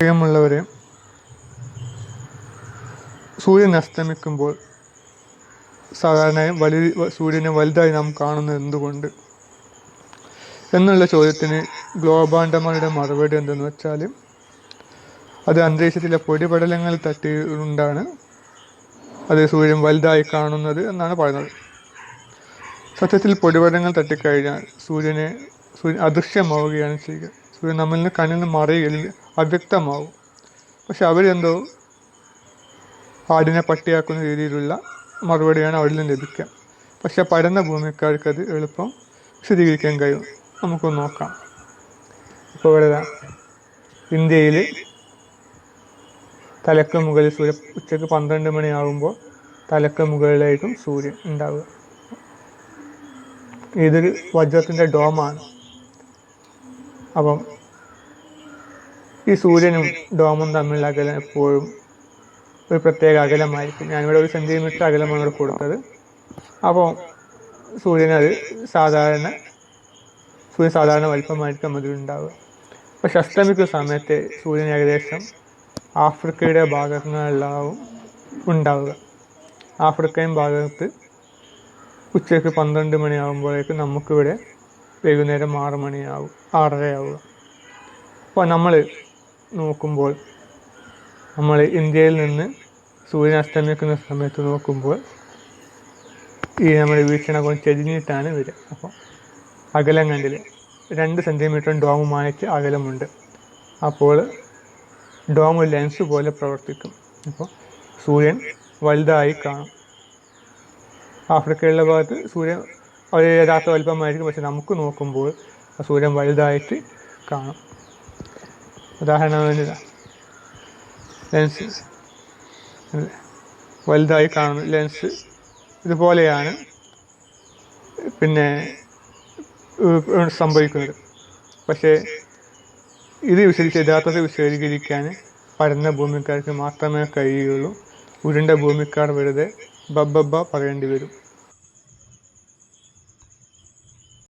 പ്രിയമുള്ളവരെ സൂര്യൻ അസ്തമിക്കുമ്പോൾ സാധാരണ വലിയ സൂര്യനെ വലുതായി നാം കാണുന്നത് എന്തുകൊണ്ട്? എന്നുള്ള ചോദ്യത്തിന് ഗ്ലോബാണ്ടമാരുടെ മറുപടി എന്തെന്ന് വെച്ചാൽ അത് അന്തരീക്ഷത്തിലെ പൊടിപടലങ്ങൾ തട്ടിക്കൊണ്ടാണ് അത് സൂര്യൻ വലുതായി കാണുന്നത് എന്നാണ് പറയുന്നത്. സത്യത്തിൽ പൊടിപടലങ്ങൾ തട്ടിക്കഴിഞ്ഞാൽ സൂര്യനെ സൂര്യൻ അദൃശ്യമാവുകയാണ് ചെയ്യുക. സൂര്യൻ നമ്മളിൽ കണ്ണിൽ നിന്ന് മറയുകയില്ല അവ്യക്തമാവും. പക്ഷെ അവരെന്തോ ആടിനെ പട്ടിയാക്കുന്ന രീതിയിലുള്ള മറുപടിയാണ് അവരിൽ നിന്ന് ലഭിക്കുക. പക്ഷെ പരന്ന ഭൂമിക്കാർക്കത് എളുപ്പം വിശദീകരിക്കാൻ കഴിയും. നമുക്ക് നോക്കാം. ഇപ്പോൾ ഇവിടെ ഇന്ത്യയിൽ തലക്ക് മുകളിൽ സൂര്യ ഉച്ചയ്ക്ക് പന്ത്രണ്ട് മണിയാകുമ്പോൾ തലക്ക് മുകളിലായിട്ടും സൂര്യൻ ഉണ്ടാവുക. ഇതൊരു വജ്രത്തിന്റെ ഡോമാണ്. അപ്പം ഈ സൂര്യനും ഡോമും തമ്മിലുള്ള അകലം എപ്പോഴും ഒരു പ്രത്യേക അകലമായിരിക്കും. ഞാനിവിടെ ഒരു സെന്റിമീറ്റർ അകലമാണ് ഇവിടെ കൊടുത്തത് അപ്പോൾ സൂര്യനത് സാധാരണ സൂര്യൻ സാധാരണ വലിപ്പമായിരിക്കും അതിലുണ്ടാവുക പക്ഷെ അസ്തമിക്കുന്ന സമയത്ത് സൂര്യൻ ഏകദേശം ആഫ്രിക്കയുടെ ഭാഗങ്ങളിലാവും ഉണ്ടാവുക. ആഫ്രിക്കൻ ഭാഗത്ത് ഉച്ചയ്ക്ക് പന്ത്രണ്ട് മണിയാകുമ്പോഴേക്കും നമുക്കിവിടെ വൈകുന്നേരം ആറ് മണിയാവും ആറരയാവുക. അപ്പോൾ നമ്മൾ നോക്കുമ്പോൾ നമ്മൾ ഇന്ത്യയിൽ നിന്ന് സൂര്യൻ അസ്തമിക്കുന്ന സമയത്ത് നോക്കുമ്പോൾ ഈ നമ്മുടെ വീക്ഷണകോൺ ചെരിഞ്ഞിട്ടാണ് വരിക. അപ്പോൾ അകലം കണ്ടിൽ രണ്ട് സെന്റിമീറ്റർ ഡോമുമായിട്ട് അകലമുണ്ട്. അപ്പോൾ ഡോം ഒരു ലെൻസ് പോലെ പ്രവർത്തിക്കും. അപ്പോൾ സൂര്യൻ വലുതായി കാണും. ആഫ്രിക്കയിലുള്ള ഭാഗത്ത് സൂര്യൻ ഒരു യഥാർത്ഥ വലുപ്പമായിരിക്കും. പക്ഷെ നമുക്ക് നോക്കുമ്പോൾ സൂര്യൻ വലുതായിട്ട് കാണും. ഉദാഹരണം വേണ്ടിയതാ ലെൻസ് വലുതായി കാണുന്നു ലെൻസ് ഇതുപോലെയാണ് പിന്നെ സംഭവിക്കുന്നത്. പക്ഷേ ഇത് വിശദീകരിച്ച് യഥാർത്ഥത്തെ വിശദീകരിക്കാൻ പരന്ന ഭൂമിക്കാർക്ക് മാത്രമേ കഴിയുകയുള്ളൂ. ഉരുണ്ട ഭൂമിക്കാർ വെറുതെ ബബ്ബബ്ബ പറയേണ്ടി വരും.